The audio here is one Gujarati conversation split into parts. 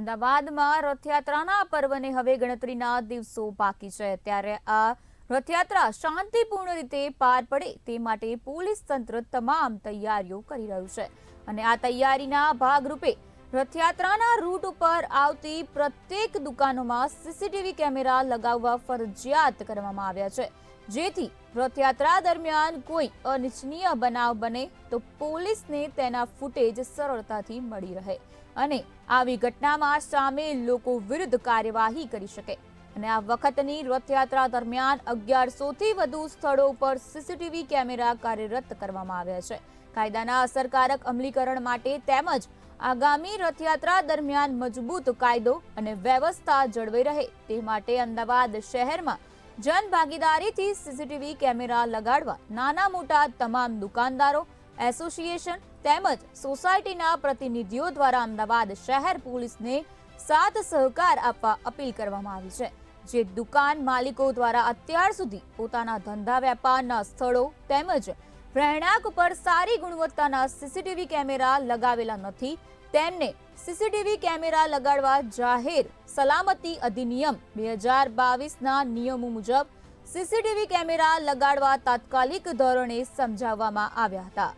અમદાવાદમાં રથયાત્રાના પર્વને હવે ગણતરીના દિવસો બાકી છે. ત્યારે આ રથયાત્રા શાંતિપૂર્ણ રીતે પાર પડે તે માટે પોલીસ તંત્ર તમામ તૈયારીઓ કરી રહ્યું છે. અને આ તૈયારીના ભાગરૂપે રથયાત્રાના રૂટ ઉપર આવતી પ્રત્યેક દુકાનોમાં સીસીટીવી કેમેરા લગાવવા ફરજિયાત કરવામાં આવ્યા છે. જેથી રથયાત્રા દરમિયાન કોઈ અનિચ્છનીય બનાવ બને તો પોલીસને તેના ફૂટેજ સરળતાથી મળી રહે. અને આવી ઘટનામાં સામેલ લોકો વિરુદ્ધ કાર્યવાહી કરી શકે. અને આ વખતની રથયાત્રા દરમિયાન અગિયારસોથી વધુ સ્થળો પર સીસીટીવી કેમેરા કાર્યરત કરવામાં આવ્યા છે. કાયદાના અસરકારક અમલીકરણ માટે તેમજ આગામી રથયાત્રા દરમિયાન મજબૂત કાયદો અને વ્યવસ્થા જળવાઈ રહે તે માટે અમદાવાદ શહેરમાં જનભાગીદારીથી સીસીટીવી કેમેરા લગાડવા નાના મોટા તમામ દુકાનદારો, એસોસિએશન તેમજ સોસાયટીના પ્રતિનિધિઓ દ્વારા અમદાવાદ શહેર પોલીસને સાથ સહકાર આપવા અપીલ કરવામાં આવી છે. જે દુકાન માલિકો દ્વારા અત્યાર સુધી પોતાના ધંધા વેપારના સ્થળો તેમજ રહેણાંક પર સારી ગુણવત્તાના સીસીટીવી કેમેરા લગાવેલા નથી, તેમને સીસીટીવી કેમેરા લગાડવા જાહેર સલામતી અધિનિયમ બે હજાર બાવીસના નિયમો મુજબ સીસીટીવી કેમેરા લગાડવા તાત્કાલિક ધોરણે સમજાવવામાં આવ્યા હતા.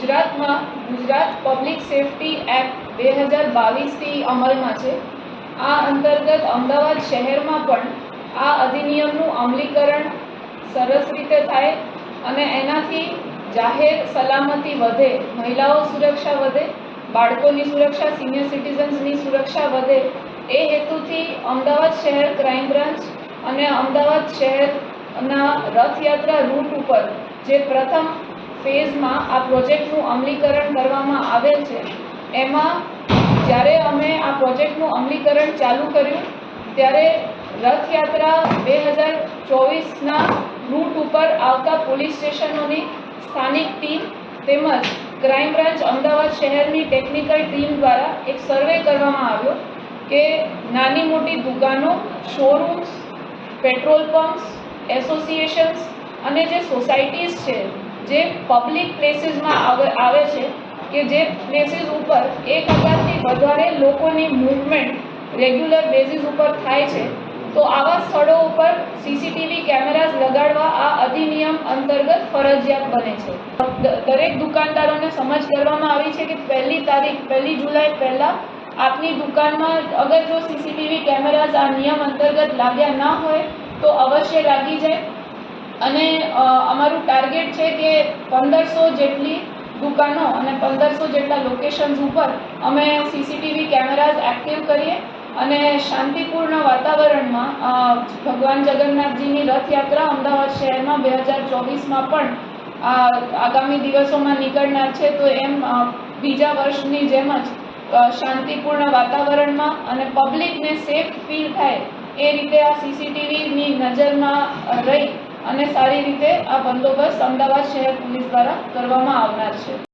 ગુજરાતમાં ગુજરાત પબ્લિક સેફટી એક્ટ બે હજાર બાવીસથી અમલમાં છે. આ અંતર્ગત અમદાવાદ શહેરમાં પણ આ અધિનિયમનું અમલીકરણ સરસ રીતે થાય અને એનાથી જાહેર સલામતી વધે, મહિલાઓ સુરક્ષા વધે, બાળકોની સુરક્ષા સિનિયર સિટીઝન્સની સુરક્ષા વધે, એ હેતુથી અમદાવાદ શહેર ક્રાઇમ બ્રાન્ચ અને અમદાવાદ શહેરના રથયાત્રા રૂટ ઉપર જે પ્રથમ ફેઝમાં આ પ્રોજેક્ટનું અમલીકરણ કરવામાં આવેલ છે. એમાં જ્યારે અમે આ પ્રોજેક્ટનું અમલીકરણ ચાલુ કર્યું, ત્યારે રથયાત્રા બે હજાર ચોવીસના રૂટ ઉપર આવતા પોલીસ સ્ટેશનોની સ્થાનિક ટીમ તેમજ ક્રાઇમ બ્રાન્ચ અમદાવાદ શહેરની ટેકનિકલ ટીમ દ્વારા એક સર્વે કરવામાં આવ્યો કે નાની મોટી દુકાનો, શોરૂમ્સ, પેટ્રોલ પંપ્સ, એસોસિએશન્સ અને જે સોસાયટીઝ છે જે પબ્લિક પ્લેસીસમાં આવે છે, કે જે પ્લેસીસ ઉપર એક હજારથી વધારે લોકોની મૂવમેન્ટ રેગ્યુલર બેઝિસ ઉપર થાય છે, તો આવા સ્થળો ઉપર સીસીટીવી કેમેરાઝ લગાડવા આ અધિનિયમ અંતર્ગત ફરજિયાત બને છે. દરેક દુકાનદારોને સમજ કરવામાં આવી છે કે પહેલી તારીખ, પહેલી જુલાઈ પહેલાં આપની દુકાનમાં અગર જો સીસીટીવી કેમેરાઝ આ નિયમ અંતર્ગત લાગ્યા ના હોય, તો અવશ્ય લાગી જાય. અને અમારું ટાર્ગેટ છે કે પંદરસો જેટલી દુકાનો અને પંદરસો જેટલા લોકેશન્સ ઉપર અમે સીસીટીવી કેમેરાઝ એક્ટિવ કરીએ અને શાંતિપૂર્ણ વાતાવરણમાં ભગવાન જગન્નાથજીની રથયાત્રા અમદાવાદ શહેરમાં બે હજાર ચોવીસમાં પણ આગામી દિવસોમાં નીકળનાર છે. તો એમ બીજા વર્ષની જેમ જ શાંતિપૂર્ણ વાતાવરણમાં અને પબ્લિકને સેફ ફીલ થાય એ રીતે આ સીસીટીવીની નજરમાં રહી. અને સારી રીતે આ બંદોબસ્ત અમદાવાદ શહેર પોલીસ દ્વારા કરવામાં આવનાર છે.